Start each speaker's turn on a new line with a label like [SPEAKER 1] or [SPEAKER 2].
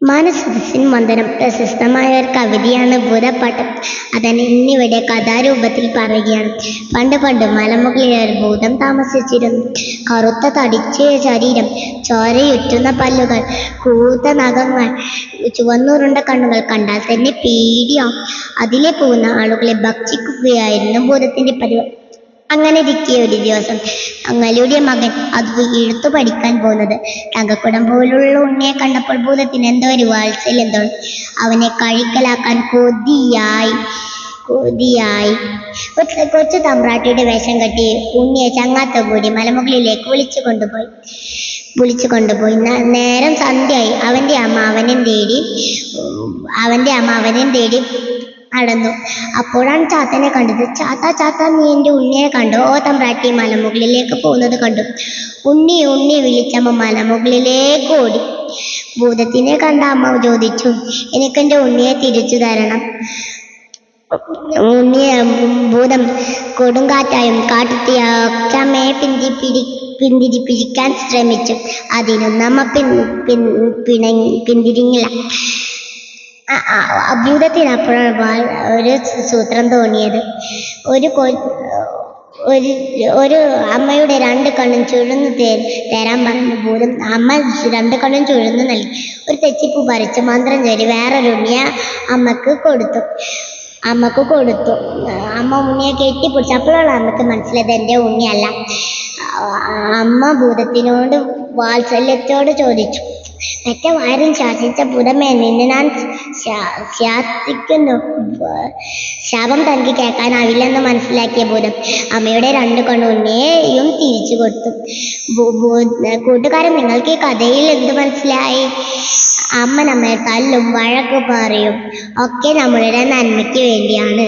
[SPEAKER 1] മാനസദസ്സിൻ മന്ദനം പ്രശസ്തമായ ഒരു കവിതയാണ് ഭൂതപ്പാട്ടം അതന്നെ ഇന്നിവിടെ കഥാരൂപത്തിൽ പറയുകയാണ്. പണ്ട് പണ്ട് മലമുകളിൽ ഒരു ഭൂതം താമസിച്ചിരുന്നു. കറുത്ത തടിച്ച ശരീരം ചോരയുറ്റുന്ന പല്ലുകൾ കൂത്ത നഖങ്ങൾ ചുവന്നുരുണ്ട കണ്ണുകൾ കണ്ടാൽ തന്നെ പേടിയാവും. അതിലെ പോകുന്ന ആളുകളെ ഭക്ഷിക്കുകയായിരുന്നു ഭൂതത്തിന്റെ പതിവ്. അങ്ങനെ ഇരിക്കെ ഒരു ദിവസം തങ്ങളുടെ മകൻ അത് എഴുത്തു പഠിക്കാൻ പോകുന്നത്. തങ്കക്കുടം പോലുള്ള ഉണ്ണിയെ കണ്ടപ്പോൾ ഭൂതത്തിന് എന്തോ ഒരു വാത്സല്യം തോന്നി. അവനെ കഴിക്കലാക്കാൻ കൊതിയായി കൊതിയായി. കൊച്ചു തമ്പ്രാട്ടിയുടെ വേഷം കെട്ടി ഉണ്ണിയെ ചങ്ങാത്ത കൂടി മലമുകളിലേക്ക് വിളിച്ചു കൊണ്ടുപോയി. വിളിച്ചു കൊണ്ടുപോയി. നേരം സന്ധ്യയായി. അവന്റെ അമ്മ അവനെ തേടി അവന്റെ അമ്മ അവനെ തേടി നടന്നു. അപ്പോഴാണ് ചാത്തനെ കണ്ടത്. ചാത്ത ചാത്ത നീ എന്റെ ഉണ്ണിയെ കണ്ടു? ഓ തമ്പ്രാട്ടി മലമുകളിലേക്ക് പോകുന്നത് കണ്ടു. ഉണ്ണി ഉണ്ണി വിളിച്ചമ്മ മലമുകളിലേക്ക് ഓടി. ഭൂതത്തിനെ കണ്ട അമ്മ ചോദിച്ചു എനിക്കെന്റെ ഉണ്ണിയെ തിരിച്ചു തരണം. ഉണ്ണിയെ ഭൂതം കൊടുങ്കാറ്റായും കാട്ടുതീയൊക്കെ അമ്മയെ പിന്തി പിടി പിന്തിരിപ്പിക്കാൻ ശ്രമിച്ചു. അതിനൊന്നും അമ്മ പിൻ പിൻ പിണങ്ങി പിന്തിരിഞ്ഞില്ല. അപ്പോഴാണ് ഒരു സൂത്രം തോന്നിയത്. ഒരു കൊ ഒരു ഒരു അമ്മയുടെ രണ്ട് കണ്ണും ചുഴന്നു തരാൻ പറഞ്ഞു പോലും അമ്മ രണ്ട് കണ്ണും ചുഴന്നു നൽകി. ഒരു തെച്ചിപ്പൂ പറിച്ച് മന്ത്രം ചൊല്ലി വേറൊരു ഉണ്ണിയെ അമ്മയ്ക്ക് കൊടുത്തു. അമ്മയ്ക്ക് കൊടുത്തു. അമ്മ ഉണ്ണിയെ കെട്ടിപ്പിടിച്ചു അപ്പോഴാണ് അമ്മയ്ക്ക് മനസ്സിലായത് എന്റെ ഉണ്ണിയല്ല. അമ്മ ഭൂതത്തിനോട് വാത്സല്യത്തോട് ചോദിച്ചു. പെറ്റ ആരും ശാസിച്ച ഭൂതമേ നിന്നെ ഞാൻ ശാസിക്കുന്നു. ശാപം തനിക്ക് കേൾക്കാനാവില്ലെന്ന് മനസ്സിലാക്കിയ ഭൂതം അമ്മയുടെ രണ്ട് കണ്ണുണ്ണിയെയും തിരിച്ചു കൊടുത്തു. കൂട്ടുകാരൻ നിങ്ങൾക്ക് ഈ കഥയിൽ എന്ത് മനസ്സിലായി? അമ്മ നമ്മെ തല്ലും വഴക്ക് പറയും. ഒക്കെ നമ്മളുടെ നന്മയ്ക്ക് വേണ്ടിയാണ്.